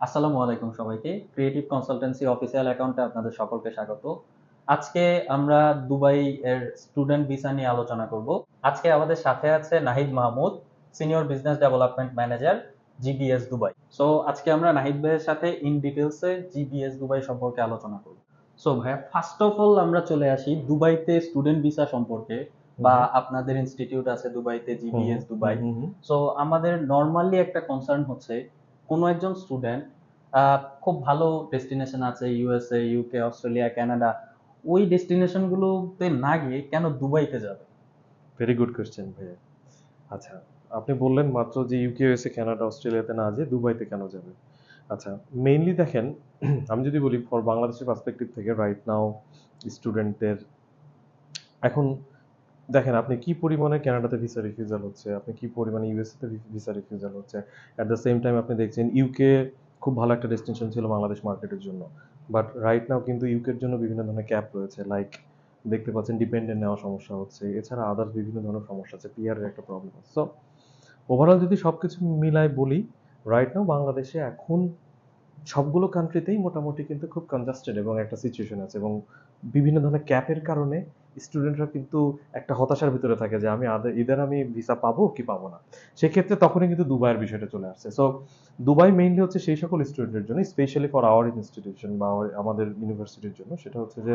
আসসালামু আলাইকুম সবাইকে। ক্রিয়েটিভ কনসালটেন্সি অফিসিয়াল অ্যাকাউন্টে আপনাদের সকলকে স্বাগত। আজকে আমরা দুবাই এর স্টুডেন্ট ভিসা নিয়ে আলোচনা করব। আজকে আমাদের সাথে আছে Nahid Mahmud senior business development manager GBS Dubai. So আজকে আমরা নাহিদ ভাইয়ের সাথে ইন ডিটেলসে জিবিএস দুবাই সম্পর্কে আলোচনা করব। সো ভাইয়া ফার্স্ট অফ অল আমরা চলে আসি দুবাইতে স্টুডেন্ট ভিসা সম্পর্কে বা আপনাদের ইনস্টিটিউট আছে দুবাইতে জিবিএস দুবাই। সো আমাদের নর্মালি একটা কনসার্ন হচ্ছে কোনো একজন স্টুডেন্ট খুব ভালো ডেস্টিনেশন আছে ইউএসএ ইউকে অস্ট্রেলিয়া কানাডা ওই ডেস্টিনেশন গুলোতে না গিয়ে কেন দুবাইতে যাবে? ভেরি গুড কোয়েশ্চেন ভাইয়া। আচ্ছা আপনি বললেন মাত্র যে ইউকে ইউএসএ কানাডা অস্ট্রেলিয়াতে না যেয়ে দুবাইতে কেন যাবে। আচ্ছা মেইনলি দেখেন, আমি যদি বলি ফর বাংলাদেশের পার্সপেক্টিভ থেকে রাইট নাও স্টুডেন্টদের এখন দেখেন, আপনি কি পরিমাণে কানাডাতে ভিসা রিফিউজাল হচ্ছে? আপনি কি পরিমাণে ইউএসএতে ভিসা রিফিউজাল হচ্ছে? অ্যাট দ্য সেম টাইম আপনি দেখছেন ইউকে খুব ভালো একটা ডেস্টিনেশন ছিল বাংলাদেশ মার্কেটের জন্য। বাট রাইট নাও কিন্তু ইউকের জন্য বিভিন্ন ধরনের ক্যাপ রয়েছে। লাইক দেখতে পাচ্ছেন ডিপেন্ডেন্ট নেওয়া সমস্যা হচ্ছে। এছাড়া আদার্স বিভিন্ন ধরনের সমস্যা আছে। পিআর এর একটা প্রবলেম সো ওভারঅল যদি সবকিছু মিলাই বলি রাইট নাও বাংলাদেশে এখন সবগুলো কান্ট্রিতেই মোটামুটি কিন্তু খুব কনজাস্টেড এবং একটা সিচুয়েশন আছে এবং বিভিন্ন ধরনের ক্যাপের কারণে স্টুডেন্টরা কিন্তু একটা হতাশার ভিতরে থাকে যে আমি ইদার আমি ভিসা পাবো কি পাবো না। সেক্ষেত্রে তখনই কিন্তু দুবাইয়ের বিষয়টা চলে আসছে। সো দুবাই মেইনলি হচ্ছে সেই সকল স্টুডেন্টের জন্য স্পেশালি ফর আওয়ার ইনস্টিটিউশন বা আমাদের ইউনিভার্সিটির জন্য। সেটা হচ্ছে যে,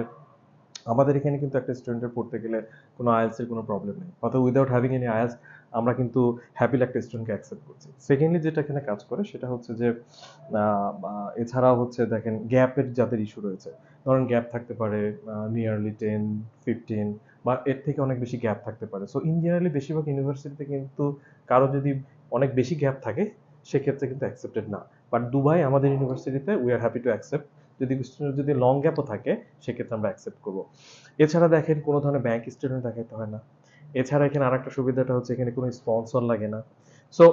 আমাদের এখানে কিন্তু একটা স্টুডেন্টের পড়তে গেলে কোনো আইএলসের কোনো প্রবলেম নেই। অর্থাৎ উইদাউট হ্যাভিং এনি আইএলস আমরা কিন্তু হ্যাপিলি একটা স্টুডেন্টকে অ্যাকসেপ্ট করছি। সেকেন্ডলি যেটা এখানে কাজ করে, সেটা হচ্ছে যে এছাড়াও হচ্ছে দেখেন গ্যাপের যাদের ইস্যু রয়েছে ধরেন গ্যাপ থাকতে পারে নিয়ারলি টেন ফিফটিন বা এর থেকে অনেক বেশি গ্যাপ থাকতে পারে। সো ইন জেনারেলি বেশিরভাগ ইউনিভার্সিটিতে কিন্তু কারও যদি অনেক বেশি গ্যাপ থাকে, সেক্ষেত্রে কিন্তু অ্যাকসেপ্টেড না। বাট দুবাই আমাদের ইউনিভার্সিটিতে we are happy to accept যদি স্টুডেন্ট যদি লং গ্যাপও থাকে, সেক্ষেত্রে আমরা অ্যাকসেপ্ট করব। এছাড়া দেখেন কোনো ধরনের ব্যাংক স্টেটমেন্ট দেখাতে হয় না। এছাড়া এখানে আরেকটা সুবিধাটা হচ্ছে এখানে কোনো স্পন্সর লাগে না। সো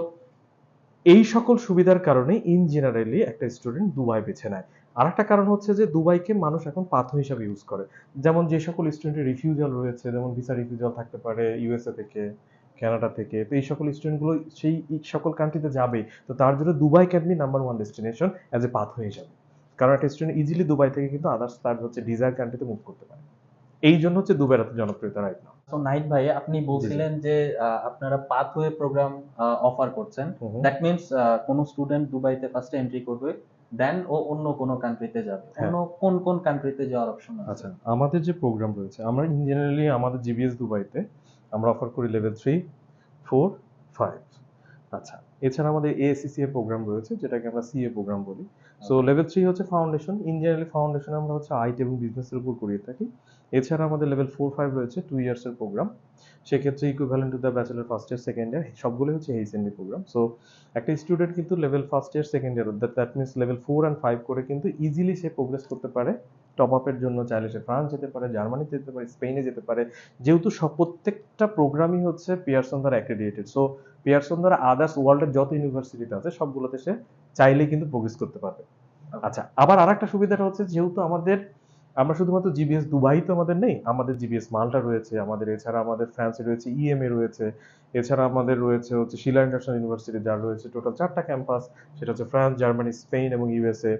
এই সকল সুবিধার কারণে ইন জেনারেলি একটা স্টুডেন্ট দুবাই বেছে নেয়। আরেকটা কারণ হচ্ছে যে দুবাইকে মানুষ এখন পাথর হিসাবে ইউজ করে। যেমন যে সকল স্টুডেন্টের রিফিউজাল রয়েছে যেমন ভিসা রিফিউজাল থাকতে পারে ইউএসএ থেকে কানাডা থেকে তো এই সকল স্টুডেন্টগুলো সেই সকল কান্ট্রিতে যাবে তো তার জন্য Dubai can be number one destination as a path হিসাবে। কারণ একটা স্টুডেন্ট ইজিলি দুবাই থেকে কিন্তু আদার্স তার হচ্ছে ডিজায়ার কান্ট্রিতে মুভ করতে পারে। এই জন্য হচ্ছে দুবাইয়ের এত জনপ্রিয়তা রাইট নাও তো নাহিদ ভাই আপনি বলছিলেন যে আপনারা পাথওয়ে প্রোগ্রাম অফার করছেন। দ্যাট মিনস কোনো স্টুডেন্ট দুবাইতে ফার্স্টে এন্ট্রি করবে দেন ও অন্য কোন কান্ট্রিতে যাবে। হ্যাঁ। অন্য কোন কোন কান্ট্রিতে যাওয়ার অপশন আছে? আচ্ছা আমাদের যে প্রোগ্রাম রয়েছে আমরা ইন জেনারেলি আমাদের জিবিএস দুবাইতে আমরা অফার করি লেভেল থ্রি ফোর ফাইভ আচ্ছা এছাড়া আমাদের এএসসিসি এর প্রোগ্রাম রয়েছে যেটাকে আমরা সিএ প্রোগ্রাম বলি। সো লেভেল থ্রি হচ্ছে ফাউন্ডেশন ইন জেনারেলি ফাউন্ডেশন আমরা হচ্ছে আইটি এবং বিজনেসের উপর করিয়ে থাকি। এছাড়া আমাদের লেভেল ফোর ফাইভ রয়েছে টু ইয়ার্সের প্রোগ্রাম সেক্ষেত্রে equivalent to the bachelor first year second year সবগুলো হচ্ছে এইচএনডি প্রোগ্রাম সো একটা স্টুডেন্ট কিন্তু level first year second year that means level four and five করে কিন্তু ইজিলি সে প্রোগ্রেস করতে পারে। টপ আপের জন্য চাইলে সে ফ্রান্স যেতে পারে জার্মানিতে যেতে পারে স্পেনে যেতে পারে। যেহেতু সব প্রত্যেকটা প্রোগ্রামই হচ্ছে পিয়ারসন দ্বারা অ্যাক্রেডিটেড সো পিয়ারসন দ্বারা আদার্স ওয়ার্ল্ডের যত ইউনিভার্সিটিতে আছে সবগুলোতে সে চাইলেই কিন্তু প্রোগ্রেস করতে পারবে। আচ্ছা আবার আরেকটা সুবিধাটা হচ্ছে যেহেতু আমাদের আমরা শুধুমাত্র জিবিএস দুবাই তো আমাদের নেই, আমাদের জিবিএস মাল্টা রয়েছে, আমাদের এছাড়া আমাদের ফ্রান্সে রয়েছে ইএমএ রয়েছে, এছাড়া আমাদের রয়েছে হচ্ছে শিলা ইন্টারন্যাশনাল ইউনিভার্সিটি যার রয়েছে টোটাল চারটা ক্যাম্পাস সেটা হচ্ছে ফ্রান্স জার্মানি স্পেন এবং ইউএসএ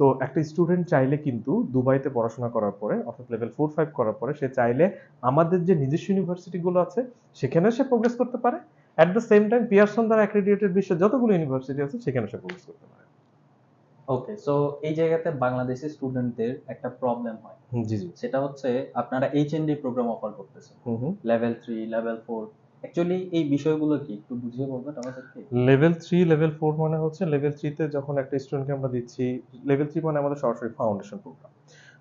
তো একটা স্টুডেন্ট চাইলে কিন্তু দুবাইতে পড়াশোনা করার পরে, অর্থাৎ লেভেল ফোর ফাইভ করার পরে, সে চাইলে আমাদের যে নিজস্ব ইউনিভার্সিটিগুলো আছে সেখানে সে প্রোগ্রেস করতে পারে। At the same time Pearson দ্বারা অ্যাক্রেডিটেড বিশ্বের যতগুলো ইউনিভার্সিটি আছে সেখানে সে প্রোগ্রেস করতে পারে। ওকে সো এই জায়গাতে বাংলাদেশি স্টুডেন্টদের একটা প্রবলেম হয়। জি জি। সেটা হচ্ছে আপনারা এইচএনডি প্রোগ্রাম অফার করতেছেন। হুম level three level four actually এই বিষয়গুলো কি একটু বুঝিয়ে বলবেন আমাদেরকে লেভেল থ্রি লেভেল ফোর মানে হচ্ছে লেভেল থ্রিতে যখন একটা স্টুডেন্টকে আমরা দিচ্ছি লেভেল থ্রি মানে আমাদের সরাসরি foundation program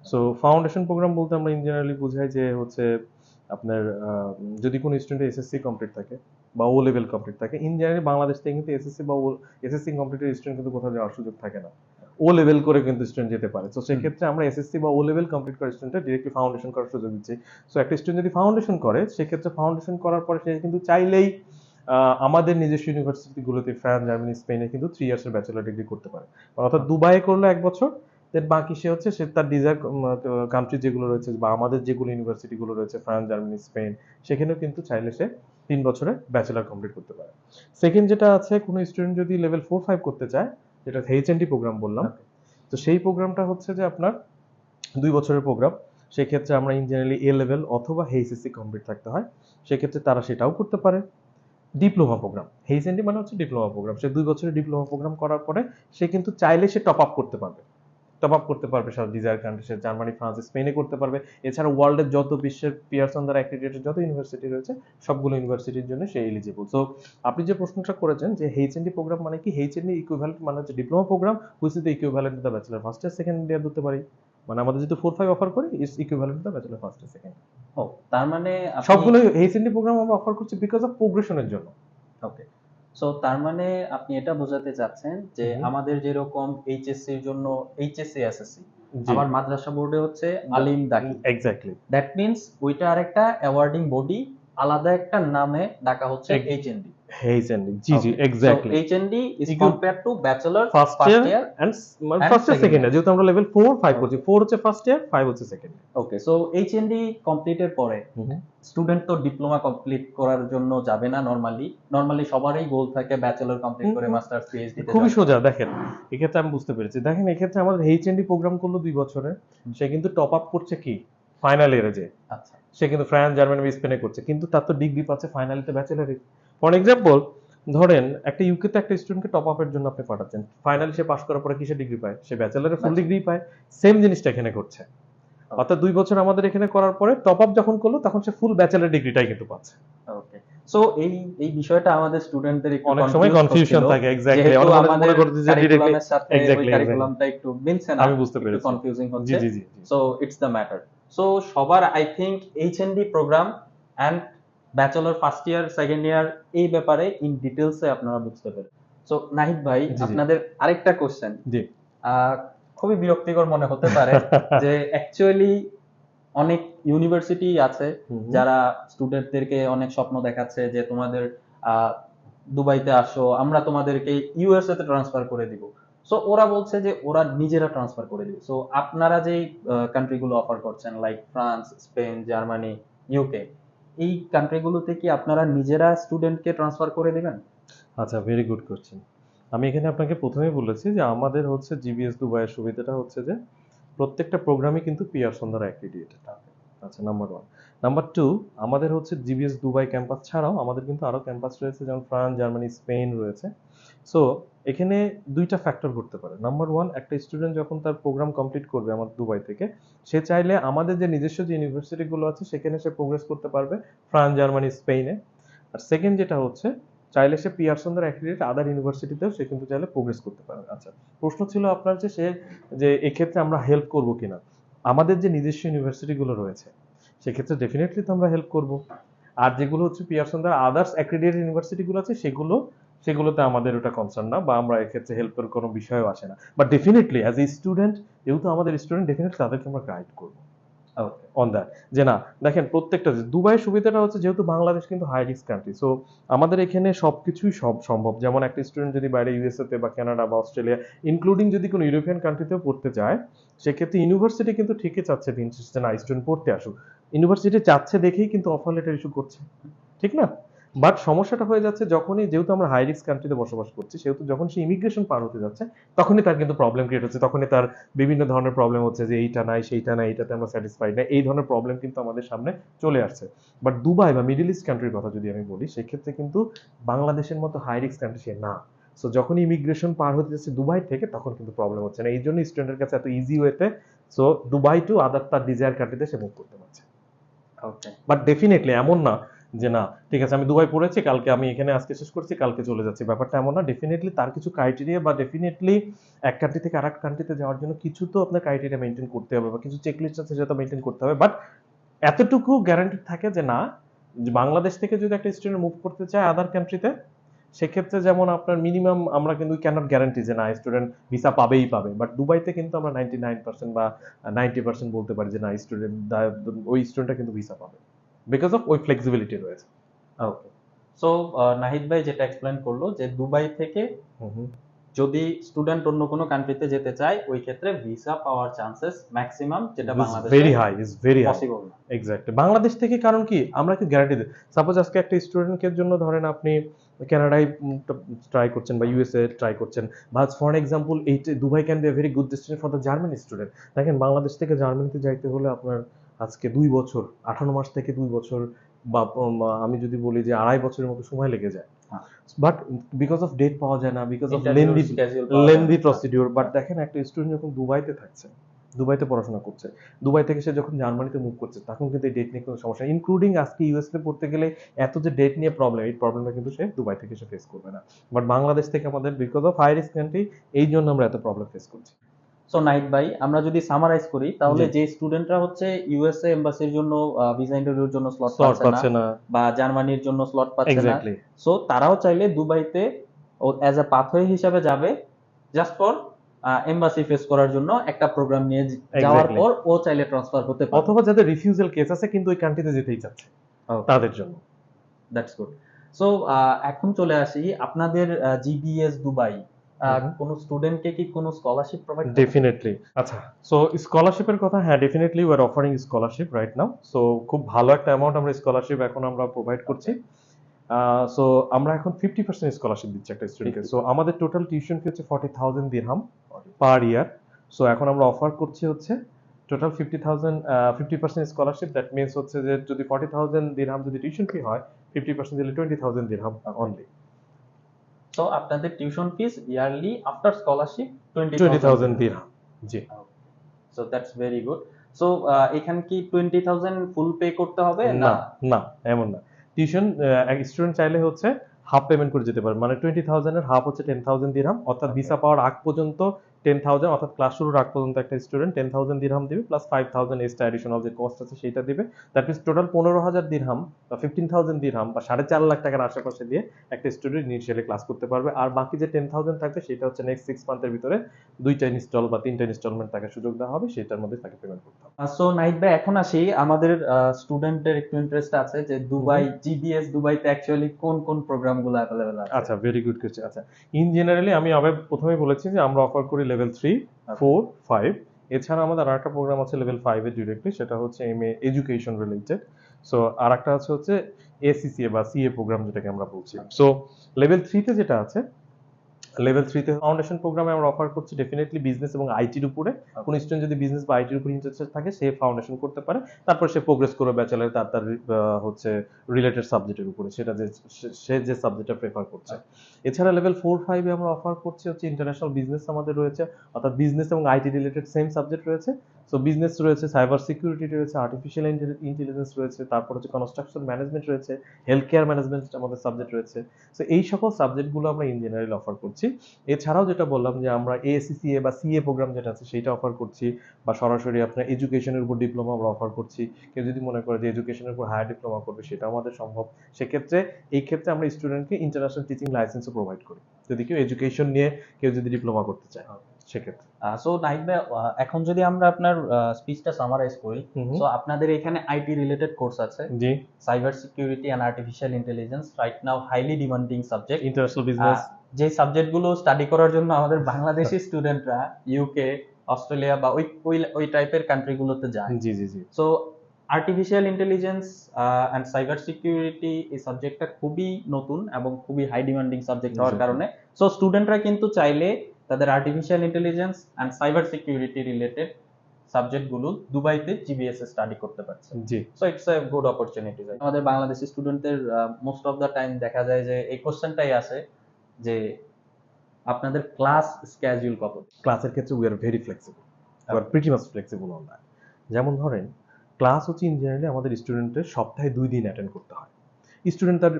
so foundation program বলতে আমরা ইন জেনারেলি বোঝাই যে হচ্ছে আপনার যদি কোনো স্টুডেন্টের এসএসসি কমপ্লিট থাকে বা ও লেভেল কমপ্লিট থাকে ইন জেনারেলি বাংলাদেশ থেকে কিন্তু এসএসসি বা ও এসএসসি কমপ্লিটের স্টুডেন্ট কিন্তু কোথাও যাওয়ার সুযোগ থাকে না। ও লেভেল করে কিন্তু স্টুডেন্ট যেতে পারে। তো সেক্ষেত্রে আমরা এসএসসি বা ও লেভেল কমপ্লিট করা স্টুডেন্টটা ডিরেক্টলি ফাউন্ডেশন করার সুযোগ দিচ্ছি। সো একটা স্টুডেন্ট যদি ফাউন্ডেশন করে সেক্ষেত্রে ফাউন্ডেশন করার পরে সে কিন্তু চাইলেই আমাদের নিজস্ব ইউনিভার্সিটিগুলোতে ফ্রান্স জার্মানি স্পেনে কিন্তু থ্রি ইয়ার্সের ব্যাচেলার ডিগ্রি করতে পারে। অর্থাৎ দুবাইয়ে করল এক বছর দেন বাকি সে হচ্ছে সে তার ডিজায়ার কান্ট্রি যেগুলো রয়েছে বা আমাদের যেগুলো ইউনিভার্সিটিগুলো রয়েছে ফ্রান্স জার্মানি স্পেন সেখানেও কিন্তু চাইলে সে তিন বছরে ব্যাচেলার কমপ্লিট করতে পারে। সেকেন্ড যেটা আছে কোনো স্টুডেন্ট যদি লেভেল ফোর ফাইভ করতে চায় যেটা এইচএনডি প্রোগ্রাম বললাম। তো সেই প্রোগ্রামটা হচ্ছে যে আপনার দুই বছরের প্রোগ্রাম সেক্ষেত্রে আমরা ইঞ্জিনিয়ারিং এ লেভেল অথবা হেইসিসি কমপ্লিট থাকতে হয়। সেক্ষেত্রে তারা সেটাও করতে পারে। ডিপ্লোমা প্রোগ্রাম হেইচএনডি মানে হচ্ছে ডিপ্লোমা প্রোগ্রাম সে দুই বছরের ডিপ্লোমা প্রোগ্রাম করার পরে সে কিন্তু চাইলে সে টপ আপ করতে পারবে। টপ আপ করতে পারবে সব ডিজায়ার কান্ট্রি জার্মানি ফ্রান্স স্পেনে করতে পারবে। এছাড়া ওয়ার্ল্ডের যত বিশ্বের পিয়ারসন দ্বারা অ্যাক্রিডিটেড যত ইউনিভার্সিটি রয়েছে সবগুলো ইউনিভার্সিটির জন্য সে এলিজিবল সো আপনি যে প্রশ্নটা করেছেন যে এইচএনডি প্রোগ্রাম মানে কি? এইচএনডি ইকুইভ্যালেন্ট মানে হচ্ছে diploma program which is the equivalent the bachelor first year second year ধরতে পারি। মানে আমাদের যেহেতু ফোর ফাইভ অফার করি it's equivalent the bachelor first year second ও তার মানে সবগুলো এইচএনডি প্রোগ্রাম আমরা অফার করছি বিকজ অফ প্রোগ্রেশনের জন্য। ওকে সো তার মানে আপনি এটা বোঝাতে চাচ্ছেন যে আমাদের যেরকম এইচএসসি এর জন্য এইচএসসি এসএসসি জি। আবার মাদ্রাসা বোর্ডে হচ্ছে আলিম দাকি এক্স্যাক্টলি দ্যাট মিন্স ওইটা আরেকটা অ্যাওয়ার্ডিং বডি আলাদা একটা নামে ডাকা হচ্ছে এইচএনডি এইচএনডি জি জি exactly HND is compare to bachelor first year year and মানে ফার্স্ট ইয়ার সেকেন্ড ইয়ার যেহেতু আমরা লেভেল ফোর ফাইভ করছি। ফোর হচ্ছে ফার্স্ট ইয়ার ফাইভ হচ্ছে সেকেন্ড ওকে সো এইচএনডি কমপ্লিটের পরে। স্টুডেন্ট তো ডিপ্লোমা কমপ্লিট করার জন্য যাবে না নরমালি নরমালি সবারই গোল থাকে ব্যাচেলর কমপ্লিট করে। মাস্টার্স পিএইচডি খুবই সোজা দেখেন। এক্ষেত্রে আমি বুঝতে পেরেছি। দেখেন এক্ষেত্রে আমাদের এইচএনডি প্রোগ্রাম করল দুই বছরে। সে কিন্তু টপ আপ করছে কি? ফাইনাল ইয়ারে যে। আচ্ছা। সে কিন্তু ফ্রান্স জার্মানি বা স্পেনে করছে। কিন্তু তার তো ডিগ্রি পাচ্ছে ফাইনালিতে ব্যাচেলারে ফর এক্সাম্পল ধরেন একটা ইউকে তে একটা স্টুডেন্টকে টপ আপের জন্য আপনি পাঠাচ্ছেন। ফাইনালি সে পাস করার পরে কিসে ডিগ্রি পায়? সে ব্যাচেলারে ফুল ডিগ্রি পায়। সেম জিনিসটা এখানে করছে অর্থাৎ দুই বছর আমাদের এখানে করার পরে টপ আপ যখন করল তখন সে ফুল ব্যাচেলার ডিগ্রিটাই কিন্তু পাচ্ছে। ওকে সো এই এই বিষয়টা আমাদের স্টুডেন্টদের একটু অনেক সময় কনফিউশন থাকে এক্স্যাক্টলি মনে করতে যে ডিরেক্টলি কারিকুলামটা একটু মিলছে না আমি বুঝতে পেরেছি। কনফিউজিং হচ্ছে। জি জি জি। So it's the matter so সবার I think HND program and bachelor first year second year এই ব্যাপারে ইন ডিটেলসে আপনারা বুঝতে পারেন সো নাহিদ ভাই। আপনাদের আরেকটা কোশ্চেন জি। খুবই বিরক্তিকর মনে হতে পারে যে অ্যাকচুয়ালি অনেক ইউনিভার্সিটি আছে যারা স্টুডেন্টদেরকে অনেক স্বপ্ন দেখাচ্ছে যে তোমাদের আহ, দুবাইতে আসো আমরা তোমাদেরকে ইউএসএ তে ট্রান্সফার করে দিব। সো ওরা বলছে যে ওরা নিজেরা ট্রান্সফার করে দিবে। সো আপনারা যেই কান্ট্রিগুলো অফার করছেন like France Spain Germany UK এই কান্ট্রিগুলোতে কি আপনারা নিজেরা স্টুডেন্টকে ট্রান্সফার করে দিবেন? আচ্ছা ভেরি গুড কোশ্চেন আমি এখানে আপনাকে প্রথমেই বলেছি যে আমাদের হচ্ছে জিবিএস দুবাইয়ের সুবিধাটা হচ্ছে যে প্রত্যেকটা প্রোগ্রামই কিন্তু পিয়ারসন দ্বারা অ্যাক্রিডিয়েটেড আচ্ছা নাম্বার ওয়ান নাম্বার টু আমাদের হচ্ছে জিবিএস দুবাই ক্যাম্পাস ছাড়াও আমাদের কিন্তু আরও ক্যাম্পাস রয়েছে যেমন ফ্রান্স জার্মানি স্পেন রয়েছে। সো এখানে দুইটা ফ্যাক্টর ঘটতে পারে। নাম্বার ওয়ান একটা স্টুডেন্ট যখন তার প্রোগ্রাম কমপ্লিট করবে আমার দুবাই থেকে, সে চাইলে আমাদের যে নিজস্ব যে ইউনিভার্সিটিগুলো আছে, সেখানে সে প্রোগ্রেস করতে পারবে ফ্রান্স, জার্মানি স্পেনে আর সেকেন্ড যেটা হচ্ছে, চাইলে সে পিয়ারসন দ্বারা অ্যাক্রিডিয়েট আদার ইউনিভার্সিটিতেও সে কিন্তু চাইলে প্রোগ্রেস করতে পারবে। আচ্ছা প্রশ্ন ছিল আপনার যে সে, যে এক্ষেত্রে আমরা হেল্প করব কিনা? আমাদের যে নিজস্ব ইউনিভার্সিটিগুলো রয়েছে, সেক্ষেত্রে ডেফিনেটলি তো আমরা হেল্প করব। আর যেগুলো হচ্ছে পিয়ারসন দ্বারা আদার্স অ্যাক্রিডিয়েটেড ইউনিভার্সিটিগুলো আছে, সেগুলো সেগুলোতে আমাদের ওটা কনসার্ন না বা আমরা এক্ষেত্রে হেল্পের কোনো বিষয়ও আসে না। But definitely as a student যেহেতু আমাদের স্টুডেন্ট ডেফিনেটলি তাদেরকে আমরা গাইড করব। ওকে অন দ্যাট যে না দেখেন প্রত্যেকটা দুবাইয়ের সুবিধাটা হচ্ছে যেহেতু বাংলাদেশ কিন্তু হাই রিস্ক কান্ট্রি সো আমাদের এখানে সবকিছুই সব সম্ভব। যেমন একটা স্টুডেন্ট যদি বাইরে ইউএসএতে বা কানাডা বা অস্ট্রেলিয়া ইনক্লুডিং যদি কোনো ইউরোপিয়ান কান্ট্রিতেও পড়তে যায় সেক্ষেত্রে ইউনিভার্সিটি কিন্তু ঠিকই চাচ্ছে দিন শেষে না স্টুডেন্ট পড়তে আসুক। ইউনিভার্সিটি চাচ্ছে দেখেই কিন্তু অফার লেটার ইস্যু করছে। ঠিক না? বাট সমস্যাটা হয়ে যাচ্ছে যখনই যেহেতু আমরা হাই রিস্ক কান্ট্রিতে বসবাস করছি সেহেতু যখন সে ইমিগ্রেশন পার হতে যাচ্ছে তখনই তার কিন্তু প্রবলেম ক্রিয়েট হচ্ছে তখনই তার বিভিন্ন ধরনের প্রবলেম হচ্ছে যে এইটা নাই সেইটা নাই এইটাতে আমরা স্যাটিসফাইড না এই ধরনের প্রবলেম কিন্তু আমাদের সামনে চলে আসছে। বাট দুবাই বা মিডল ইস্ট কান্ট্রির কথা যদি আমি বলি সেক্ষেত্রে কিন্তু বাংলাদেশের মতো হাই রিস্ক কান্ট্রি সে না। সো যখন ইমিগ্রেশন পার হতে যাচ্ছে দুবাই থেকে তখন কিন্তু প্রবলেম হচ্ছে না। এই জন্য স্টুডেন্টের কাছে এত ইজি ওয়েতে সো দুবাই টু আদার তার ডিজায়ার কান্ট্রিতে সে মুভ করতে পারছে। বাট ডেফিনেটলি এমন না যে না, ঠিক আছে, আমি দুবাই পড়েছি, কালকে আমি এখানে আজকে শেষ করছি, কালকে চলে যাচ্ছি। ব্যাপারটা এমন না ডেফিনেটলি তার কিছু ক্রাইটেরিয়া বা ডেফিনেটলি এক কান্ট্রি থেকে আরেক কান্ট্রিতে যাওয়ার জন্য কিছু তো আপনার ক্রাইটেরিয়া মেনটেন করতে হবে বা কিছু চেকলিস্ট আছে যেটা মেনটেন করতে হবে। বাট এতটুকু গ্যারান্টি থাকে যে না বাংলাদেশ থেকে যদি একটা স্টুডেন্ট মুভ করতে চায় আদার কান্ট্রিতে সেক্ষেত্রে যেমন আপনার মিনিমাম আমরা কিন্তু ক্যানট গ্যারান্টি যে না স্টুডেন্ট ভিসা পাবেই পাবে। বাট দুবাইতে কিন্তু আমরা নাইনটি নাইন পার্সেন্ট বা নাইনটি পার্সেন্ট বলতে পারি যে না স্টুডেন্ট ওই স্টুডেন্টটা কিন্তু ভিসা পাবে। বিকজ অফ ওই ফ্লেক্সিবিলিটি রয়েছে। ওকে সো নাহিদ ভাই যেটা এক্সপ্লেন করল যে দুবাই থেকে যদি স্টুডেন্ট অন্য কোনো কান্ট্রিতে যেতে চায় ওই ক্ষেত্রে ভিসা পাওয়ার চান্সেস ম্যাক্সিমাম যেটা very high is very high possible না। এক্স্যাক্টলি বাংলাদেশ থেকে কারণ কি? আমরা কি গ্যারান্টি দিই সাপোজ আজকে একটা স্টুডেন্টের জন্য ধরেন আপনি কানাডায় ট্রাই করছেন বা ইউএসএ ট্রাই করছেন বা ফর এক্সাম্পল এই Dubai can be a very good destination for the German student দেখেন বাংলাদেশ থেকে জার্মানিতে যাইতে হলে আপনার আজকে দুই বছর আঠারো মাস থেকে দুই বছর বা আমি যদি বলি যে আড়াই বছরের মতো সময় লেগে যায়। বাট বিকজ অফ ডেট পাওয়া যায় না because of lengthy lengthy procedure but দেখেন একটা স্টুডেন্ট যখন দুবাইতে থাকছে দুবাইতে পড়াশোনা করছে দুবাই থেকে সে যখন জার্মানিতে মুভ করছে তখন কিন্তু এই ডেট নিয়ে কোনো সমস্যা ইনক্লুডিং আজকে ইউএসএ পড়তে গেলে এত যে ডেট নিয়ে প্রবলেম এই প্রবলেমটা কিন্তু সে দুবাই থেকে সে ফেস করবে না। বাট বাংলাদেশ থেকে আমাদের because of high risk country এই জন্য আমরা এত প্রবলেম ফেস করছি। সো নাইট ভাই আমরা যদি সামারাইজ করি তাহলে যে স্টুডেন্টরা হচ্ছে ইউএসএ এমবাসির জন্য ভিসা ইন্টারভিউর জন্য স্লট পাচ্ছে না বা জার্মানির জন্য স্লট পাচ্ছে না। সো তারাও চাইলে দুবাইতে ও অ্যাজ এ পাথওয়ে হিসাবে যাবে জাস্ট ফর এমবাসি ফেস করার জন্য একটা প্রোগ্রাম নিয়ে যাওয়ার পর ও চাইলে ট্রান্সফার হতে পারে অথবা যাদের রিফিউজাল কেস আছে কিন্তু ওই কান্ট্রিতে যেতেই চাচ্ছে তাদের জন্য। দ্যাটস গুড সো এখন চলে আসি আপনাদের জিবিএস দুবাই। কোন স্টুডেন্টকে কি কোনো স্কলারশিপ প্রোভাইড ডেফিনেটলি আচ্ছা সো স্কলারশিপের কথা হ্যাঁ definitely we are offering scholarship right now so খুব ভালো একটা অ্যামাউন্ট আমরা স্কলারশিপ এখন আমরা প্রোভাইড করছি। সো আমরা এখন ফিফটি পার্সেন্ট স্কলারশিপ দিচ্ছি একটা স্টুডেন্টকে সো আমাদের টোটাল টিউশন ফি হচ্ছে forty thousand dirham per year so এখন আমরা অফার করছি হচ্ছে total fifty thousand fifty percent scholarship that means হচ্ছে যে যদি ফর্টি থাউজেন্ড দিরহাম যদি টিউশন ফি হয় ফিফটি পার্সেন্ট দিলে twenty thousand dirham only so আপনাদের tuition fees yearly after scholarship twenty thousand dirham G. So that's very good so এখানে কি twenty thousand ফুল pay করতে হবে? না না। না এমন না। টিউশন এক স্টুডেন্ট চাইলে হচ্ছে হাফ পেমেন্ট করে যেতে পারে। মানে টোয়েন্টি থাউজেন্ডের হাফ হচ্ছে টেন থাউজেন্ড দিরহাম অর্থাৎ ভিসা পাওয়ার আগ পর্যন্ত টেন থাউজেন্ড অর্থাৎ ক্লাস শুরুর আগ পর্যন্ত একটা স্টুডেন্ট টেন থাউজেন্ড দিরহাম দিবে plus five thousand extra additional যে কস্ট আছে সেটা দিবে। দ্যাট মিনস টোটাল পনেরো হাজার দিরহাম বা ফিফটিন থাউজেন্ড দিরহাম বা সাড়ে চার লাখ টাকার আশেপাশে দিয়ে একটা স্টুডেন্ট ইনিশিয়ালি ক্লাস করতে পারবে। আর বাকি যে টেন থাউজেন্ড থাকবে সেটা হচ্ছে নেক্সট সিক্স মান্থের ভিতরে দুইটা ইনস্টল বা তিনটা ইনস্টলমেন্ট তাকে সুযোগ দেওয়া হবে সেটার মধ্যে তাকে পেমেন্ট করতে হবে। সো নাইট ভাই এখন আসি আমাদের স্টুডেন্টদের একটু ইন্টারেস্ট আছে যে দুবাই জিবিএস দুবাইতে অ্যাকচুয়ালি কোন কোন প্রোগ্রামগুলো অ্যাভেলেবল আছে? আচ্ছা ভেরি গুড কোয়েশ্চেন আচ্ছা ইন জেনারেলি আমি আবার প্রথমে বলেছি যে আমরা অফার করি লেভেল থ্রি ফোর ফাইভ এছাড়া আমাদের আর একটা প্রোগ্রাম আছে লেভেল ফাইভে ডিরেক্টলি সেটা হচ্ছে M A education related so আর একটা আছে হচ্ছে এসিসিএ বা সিএ প্রোগ্রাম যেটাকে আমরা বলছি। সো লেভেল থ্রিতে যেটা আছে লেভেল থ্রিতে ফাউন্ডেশন প্রোগ্রামে আমরা অফার করছি ডেফিনেটলি বিজনেস এবং আইটির উপরে। কোন স্টুডেন্ট যদি বিজনেস বা আইটির উপর ইন্টারেস্টেড থাকে সে ফাউন্ডেশন করতে পারে। তারপর সে প্রোগ্রেস করবে ব্যাচেলার তার তার হচ্ছে রিলেটেড সাবজেক্টের উপরে। সেটা যে সে- সে যে সাবজেক্টটা প্রেফার করছে। এছাড়া লেভেল ফোর ফাইভে আমরা অফার করছি হচ্ছে ইন্টারন্যাশনাল বিজনেস আমাদের রয়েছে। অর্থাৎ বিজনেস এবং আইটি রিলেটেড সেম সাবজেক্ট রয়েছে। সো বিজনেস রয়েছে সাইবার সিকিউরিটি রয়েছে আর্টিফিশিয়াল ইন্টেলিজেন্স রয়েছে, তারপর হচ্ছে কনস্ট্রাকশন ম্যানেজমেন্ট রয়েছে হেলথ কেয়ার ম্যানেজমেন্ট আমাদের সাবজেক্ট রয়েছে। সো এই সকল সাবজেক্টগুলো আমরা ইন জেনারেল অফার করছি। এছাড়াও যেটা বললাম যে আমরা এএসসিসিএ বা সিএ প্রোগ্রাম যেটা আছে সেটা অফার করছি বা সরাসরি আপনার এডুকেশনের উপর ডিপ্লোমা আমরা অফার করছি। কেউ যদি মনে করে যে এডুকেশনের উপর হায়ার ডিপ্লোমা করবে সেটা আমাদের সম্ভব। সেক্ষেত্রে, এই ক্ষেত্রে আমরা স্টুডেন্টকে ইন্টারন্যাশনাল টিচিং লাইসেন্সও প্রোভাইড করি। যদি কেউ এডুকেশন নিয়ে কেউ যদি ডিপ্লোমা করতে চায়। সেক্ষেত্রে। সো নাইট ভাই এখন যদি আমরা আপনার স্পিচটা সামারাইজ করি সো আপনাদের এখানে আইটি রিলেটেড কোর্স আছে। জি। Cyber security artificial intelligence right now highly demanding subject international business যে সাবজেক্টগুলো স্টাডি করার জন্য আমাদের বাংলাদেশি স্টুডেন্টরা ইউকে অস্ট্রেলিয়া বা ওই ওই ওই টাইপের কান্ট্রিগুলোতে যায়। জি জি জি। So artificial intelligence and cyber security এই সাবজেক্টটা খুবই নতুন এবং খুবই হাই ডিমান্ডিং সাবজেক্ট হওয়ার কারণে। সো স্টুডেন্টরা কিন্তু চাইলে তাদের artificial intelligence and cyber security related সাবজেক্টগুলো দুবাইতে জিবিএস এ স্টাডি করতে পারছে। জি। So it's a good opportunity আমাদের বাংলাদেশি স্টুডেন্টদের মোস্ট অফ দ্য টাইম দেখা যায় যে এই কোশ্চেনটাই আসে যে আপনাদের ক্লাস স্কেজুল কত? ক্লাসের ক্ষেত্রে we are very flexible we are pretty much flexible on that যেমন ধরেন ক্লাস হচ্ছে ইন জেনারেলি আমাদের স্টুডেন্টের সপ্তাহে দুই দিন অ্যাটেন্ড করতে হয়। স্টুডেন্ট তার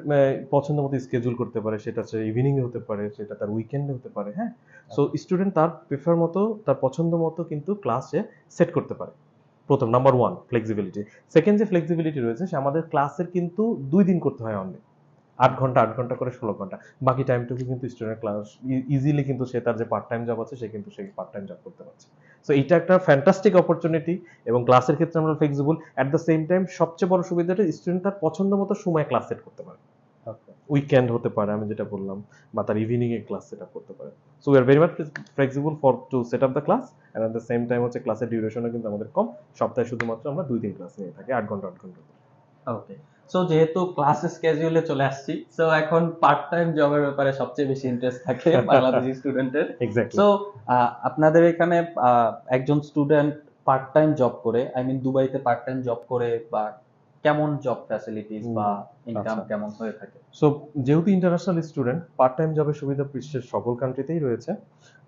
পছন্দ মতো স্কেজুল করতে পারে সেটা হচ্ছে ইভিনিংয়ে হতে পারে সেটা তার উইকেন্ডে হতে পারে হ্যাঁ? সো স্টুডেন্ট তার প্রেফার মতো তার পছন্দ মতো কিন্তু ক্লাসে সেট করতে পারে। প্রথম নাম্বার ওয়ান ফ্লেক্সিবিলিটি সেকেন্ড যে ফ্লেক্সিবিলিটি রয়েছে সে আমাদের ক্লাসের কিন্তু দুই দিন করতে হয় অনলি আট ঘণ্টা আট ঘণ্টা করে ষোলো ঘণ্টা। বাকি টাইমটুকু কিন্তু স্টুডেন্ট ক্লাস ইজিলি কিন্তু সে তার যে পার্ট টাইম জব আছে সে কিন্তু সেই পার্ট টাইম জব করতে পারছে। সো এটা একটা ফ্যান্টাস্টিক অপরচুনিটি এবং ক্লাসের ক্ষেত্রে আমরা flexible at the same time সবচেয়ে বড় সুবিধাটা স্টুডেন্ট তার পছন্দ মতো সময় ক্লাস সেট করতে পারে। উইকেন্ড হতে পারে আমি যেটা বললাম বা তার ইভিনিং এ ক্লাস সেট আপ করতে পারে। So we are very much flexible for to set up the class and at the same time হচ্ছে ক্লাসের ডিউরেশনও কিন্তু আমাদের কম। সপ্তাহে শুধুমাত্র আমরা দুই দিন ক্লাস নিয়ে থাকি আট ঘণ্টা আট ঘণ্টা। ওকে সো যেহেতু ক্লাস স্কেজুলে চলে আসছি সো এখন পার্ট টাইম জবের ব্যাপারে সবচেয়ে বেশি ইন্টারেস্ট থাকে বাংলাদেশি স্টুডেন্টের সো আপনাদের এখানে আহ, একজন স্টুডেন্ট পার্ট টাইম জব করে আই মিন দুবাইতে পার্ট টাইম জব করে বা কেমন জব ফ্যাসিলিটিস বা ইনকাম আচ্ছা। কেমন হয়ে থাকে? সো যেহেতু ইন্টারন্যাশনাল স্টুডেন্ট পার্ট টাইম জবের সুবিধা বিশ্বের সকল কান্ট্রিতেই রয়েছে।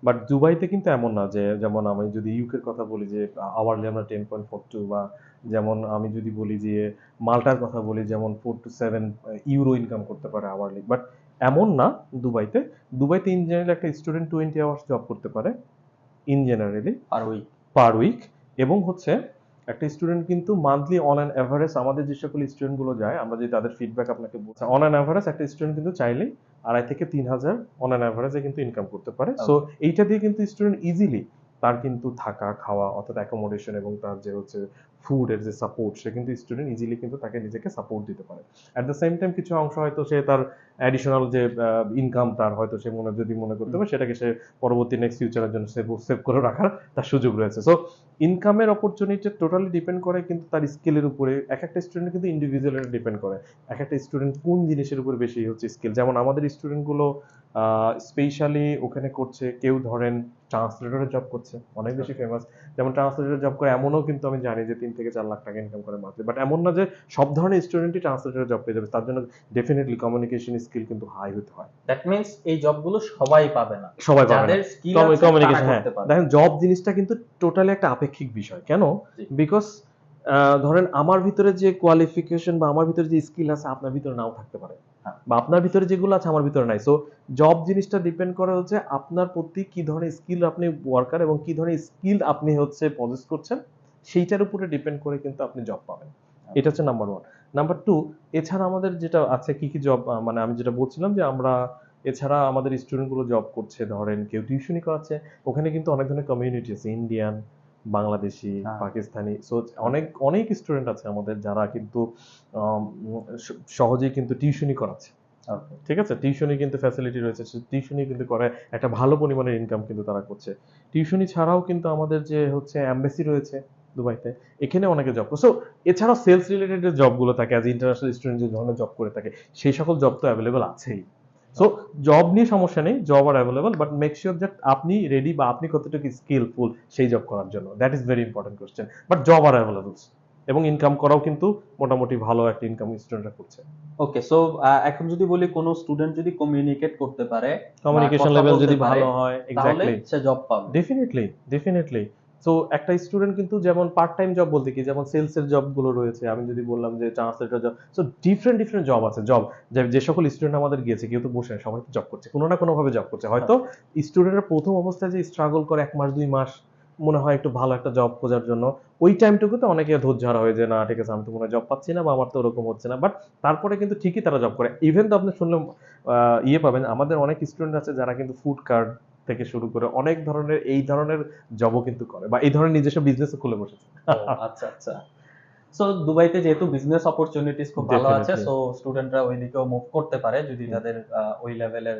বাট দুবাইতে কিন্তু এমন না যে যেমন আমি যদি ইউকের কথা বলি যে আওয়ারলি আমরা টেন পয়েন্ট ফোর টু বা যেমন আমি যদি বলি যে মাল্টার কথা বলি যেমন four two seven euro income করতে পারে আওয়ারলি বাট এমন না দুবাইতে। দুবাইতে ইন জেনারেল একটা স্টুডেন্ট টোয়েন্টি আওয়ার্স জব করতে পারে ইন জেনারেলি আর উইক পার উইক এবং হচ্ছে একটা স্টুডেন্ট কিন্তু মান্থলি অন অ্যান অ্যাভারেজ আমাদের যে সকল স্টুডেন্টগুলো যায় আমরা যদি তাদের ফিডব্যাক আপনাকে বলছি অন অ্যান অ্যাভারেজ একটা স্টুডেন্ট কিন্তু চাইলেই আড়াই থেকে তিন হাজার অন অ্যান অ্যাভারেজে কিন্তু ইনকাম করতে পারে। সো এইটা দিয়ে কিন্তু স্টুডেন্ট ইজিলি তার কিন্তু থাকা খাওয়া অর্থাৎ অ্যাকোমোডেশন এবং তার যে হচ্ছে ফুডের যে সাপোর্ট সে কিন্তু স্টুডেন্ট ইজিলি কিন্তু তাকে নিজেকে সাপোর্ট দিতে পারে। অ্যাট দ্য সেম টাইম কিছু অংশ হয়তো সে তার অ্যাডিশনাল যে ইনকাম তার হয়তো সে মনে যদি মনে করতে পারে সেটাকে সে পরবর্তী নেক্সট ফিউচারের জন্য সেভ সেভ করে রাখার তার সুযোগ রয়েছে। সো ইনকামের অপরচুনিটি টোটালি ডিপেন্ড করে কিন্তু তার স্কিলের উপরে। এক একটা স্টুডেন্ট কিন্তু ইন্ডিভিজুয়ালের ডিপেন্ড করে। এক একটা স্টুডেন্ট কোন জিনিসের উপর বেশি হচ্ছে স্কিল যেমন আমাদের স্টুডেন্টগুলো স্পেশালি ওখানে করছে কেউ ধরেন ট্রান্সলেটরের জব করছে অনেক বেশি ফেমাস যেমন ট্রান্সলেটরের জব করে এমনও কিন্তু আমি জানি যে তিন থেকে চার লাখ টাকা ইনকাম করে মাত্র বাট এমন না যে সব ধরনের স্টুডেন্টই ট্রান্সলেটরের জব পেয়ে যাবে। তার জন্য ডেফিনেটলি কমিউনিকেশন স্কিল কিন্তু হাই হতে হয়। দ্যাট মিন্স এই জবগুলো সবাই পাবে না। সবাই পাবে যাদের স্কিল কমিউনিকেশন হ্যাঁ। দেখেন জব জিনিসটা কিন্তু টোটালি একটা আপেক্ষিক বিষয়। কেন। বিকজ ধরেন আমার ভিতরে যে কোয়ালিফিকেশন বা আমার ভিতরে যে স্কিল আছে আপনার ভিতরে নাও থাকতে পারে। বা আপনার ভিতরে যেগুলো আছে আমার ভিতরে নাই। সো জব জিনিসটা ডিপেন্ড করে হচ্ছে আপনার প্রতি কি ধরনের স্কিল আপনি ওয়ার্কার এবং কি ধরনের স্কিল আপনি হচ্ছে পজেস করছেন সেইটার উপরে ডিপেন্ড করে কিন্তু আপনি জব পাবেন। এটা হচ্ছে নাম্বার ওয়ান নাম্বার টু এছাড়া আমাদের যেটা আছে কি কি জব মানে আমি যেটা বলছিলাম যে আমরা এছাড়া আমাদের স্টুডেন্টগুলো জব করছে ধরেন কেউ টিউশনি করাচ্ছে ওখানে কিন্তু অনেক ধরনের কমিউনিটি আছে ইন্ডিয়ান বাংলাদেশি হ্যাঁ। পাকিস্তানি সো অনেক অনেক স্টুডেন্ট আছে আমাদের যারা কিন্তু সহজেই কিন্তু টিউশনি করাচ্ছে। ঠিক আছে? টিউশনি কিন্তু ফ্যাসিলিটি রয়েছে টিউশনি কিন্তু করে একটা ভালো পরিমাণের ইনকাম কিন্তু তারা করছে। টিউশনি ছাড়াও কিন্তু আমাদের যে হচ্ছে অ্যাম্বাসি রয়েছে দুবাইতে এখানে অনেকে জব করে সো এছাড়াও সেলস রিলেটেড যে জবগুলো থাকে অ্যাজ ইন্টারন্যাশনাল স্টুডেন্ট যে ধরনের জব করে থাকে সেই সকল জব তো অ্যাভেলেবল আছেই। সো জব নিয়ে সমস্যা নেই job are available but make sure that আপনি রেডি বা আপনি কতটুকু স্কিলফুল সেই জব করার জন্য। That is very important question but job are available এবং ইনকাম করাও কিন্তু মোটামুটি ভালো একটা ইনকাম স্টুডেন্টরা করছে। ওকে সো এখন যদি বলি কোনো স্টুডেন্ট যদি কমিউনিকেট করতে পারে কমিউনিকেশন লেভেল যদি ভালো হয় এক্স্যাক্টলি সে জব পাবে। ডেফিনেটলি ডেফিনেটলি সো একটা স্টুডেন্ট কিন্তু যেমন পার্ট টাইম জব বলতে কি? যেমন সেলস এর জবগুলো রয়েছে আমি যদি বললাম যে translator job so different different job আছে জব যে যে সকল স্টুডেন্ট আমাদের গিয়েছে কেউ তো বসে সবাই তো জব করছে কোনো না কোনো ভাবে জব করছে। হয়তো স্টুডেন্টের প্রথম অবস্থায় যে স্ট্রাগল করে এক মাস দুই মাস মনে হয় একটু ভালো একটা জব খোঁজার জন্য ওই টাইমটুকুতে অনেকে ধৈর্য হয়ে যায় না ঠিক আছে আমি তো মনে জব পাচ্ছি না বা আমার তো ওরকম হচ্ছে না। বাট তারপরে কিন্তু ঠিকই তারা জব করে। ইভেন তো আপনি শুনলে আহ, ইয়ে পাবেন আমাদের অনেক স্টুডেন্ট আছে যারা কিন্তু ফুড কার্ড থেকে শুরু করে অনেক ধরনের এই ধরনের জবও কিন্তু করে বা এই ধরনের নিজস্ব বিজনেসও খুলে বসেছে। আচ্ছা আচ্ছা। সো দুবাইতে যেহেতু বিজনেস অপরচুনিটিস খুব ভালো আছে সো স্টুডেন্টরা ওই দিকেও মুভ করতে পারে যদি তাদের ওই লেভেলের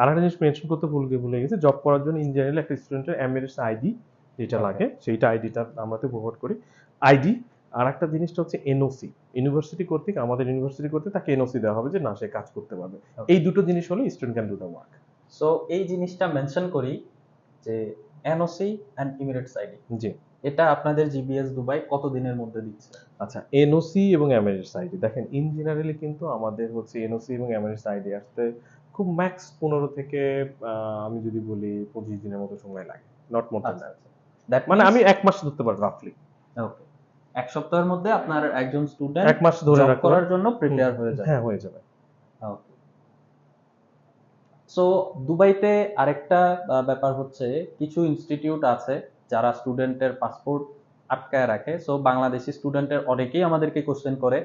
আর একটা জিনিস মেনশন করতে ভুল গিয়ে ভুলে গেছি জব করার জন্য ইন জেনারেল একটা স্টুডেন্টের এমিরেটস আইডি যেটা লাগে সেইটা আইডিটা আমরা তো প্রোভাইড করি। আইডি আর একটা জিনিসটা হচ্ছে এনওসি ইউনিভার্সিটি কর্তৃক আমাদের ইউনিভার্সিটি কর্তৃক তাকে এনওসি দেওয়া হবে যে না সে কাজ করতে পারবে। এই দুটো জিনিস হলে student can do the work so এই জিনিসটা মেনশন করি যে এনওসি এন্ড ইমিরেটস আইডি জি। এটা আপনাদের জিবিএস দুবাই কত দিনের মধ্যে দিচ্ছে? আচ্ছা এনওসি এবং এমিরেটস আইডি দেখেন ইন জেনারেলি কিন্তু আমাদের হচ্ছে এনওসি এবং এমিরেটস আইডি আসতে খুব ম্যাক্স পনেরো থেকে আমি যদি বলি পঁচিশ দিনের মতো সময় লাগে। নট মোর দ্যান That মানে আমি এক মাস ধরতে পারি রাফলি ওকে এক সপ্তাহের মধ্যে আপনার একজন স্টুডেন্ট এক মাস ধরে করার জন্য প্রিপেয়ার হয়ে যায় হ্যাঁ হয়ে যাবে। সো দুবাইতে আরেকটা ব্যাপার হচ্ছে কিছু ইনস্টিটিউট আছে যারা স্টুডেন্টের পাসপোর্ট আটকায় রাখে। সো বাংলাদেশি স্টুডেন্টের অনেকেই আমাদেরকে কোশ্চেন করে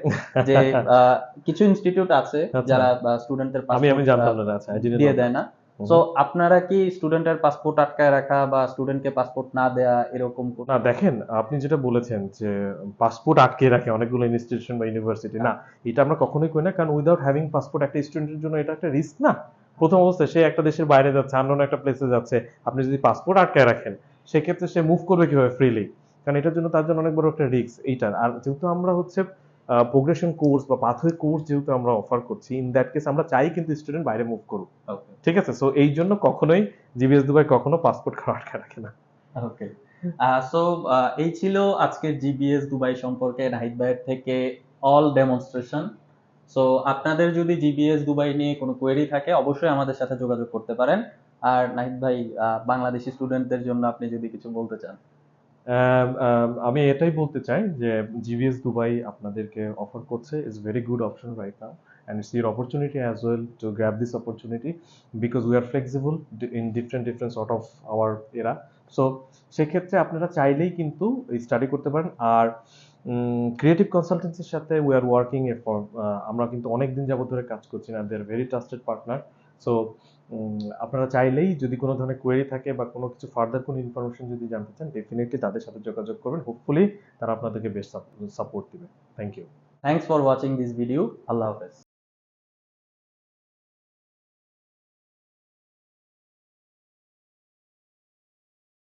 যে কিছু ইনস্টিটিউট আছে আচ্ছা। যারা স্টুডেন্টের আমি আমি জানতাম না আচ্ছা দিয়ে দেয় না। সো আপনারা কি স্টুডেন্টের পাসপোর্ট আটকায় রাখা বা স্টুডেন্টকে পাসপোর্ট না দেয়া এরকম না দেখেন আপনি যেটা বলেছেন যে পাসপোর্ট আটকে রাখে অনেকগুলো ইনস্টিটিউশন বা ইউনিভার্সিটি না এটা আমরা কখনোই করি না কারণ উইদাউট হ্যাভিং পাসপোর্ট একটা স্টুডেন্টের জন্য এটা একটা রিস্ক না। প্রথম অবস্থায় সে একটা দেশের বাইরে যাচ্ছে অন্য একটা প্লেসে যাচ্ছে। আপনি যদি পাসপোর্ট আটকায় রাখেন সেক্ষেত্রে সে মুভ করবে কীভাবে ফ্রিলি কারণ এটার জন্য তার জন্য অনেক বড় একটা রিস্ক এইটার। আর যেহেতু আমরা হচ্ছে প্রোগ্রেশন কোর্স বা পাথওয়ে কোর্স যেহেতু আমরা অফার করছি ইন দ্যাট কেস আমরা চাই কিন্তু স্টুডেন্ট বাইরে মুভ করুক। ঠিক আছে? সো এই জন্য কখনোই জিবিএস দুবাই কখনো পাসপোর্ট খাওয়া আটকে রাখে না। ওকে সো এই ছিল আজকের জিবিএস দুবাই সম্পর্কে নাহিদ ভাইয়ের থেকে অল ডেমনস্ট্রেশন সো আপনাদের যদি জিবিএস দুবাই নিয়ে কোনো কোয়েরি থাকে অবশ্যই আমাদের সাথে যোগাযোগ করতে পারেন। আর নাহিদ ভাই বাংলাদেশি স্টুডেন্টদের জন্য আপনি যদি কিছু বলতে চান। Um, um, আমি এটাই বলতে চাই যে জিবিএস দুবাই আপনাদেরকে অফার করছে। Is very good option right now and it's your opportunity as well to grab this opportunity because we are flexible in different different sort of hour এরা so সেক্ষেত্রে আপনারা চাইলেই কিন্তু স্টাডি করতে পারেন। আর creative কনসালটেন্সির সাথে we are working a for আমরা কিন্তু অনেক দিন যাবত ধরে কাজ করছি না they are very trusted partner so আপনারা চাইলেই যদি কোনো ধরনের কোয়েরি থাকে বা কোনো কিছু ফার্দার কোনো ইনফরমেশন যদি জানতে চান ডেফিনেটলি তাদের সাথে যোগাযোগ করবেন। হোপফুলি তারা আপনাদেরকে বেস্ট সাপোর্ট দিবে। Thank you thanks for watching this video আল্লাহ হাফেজ।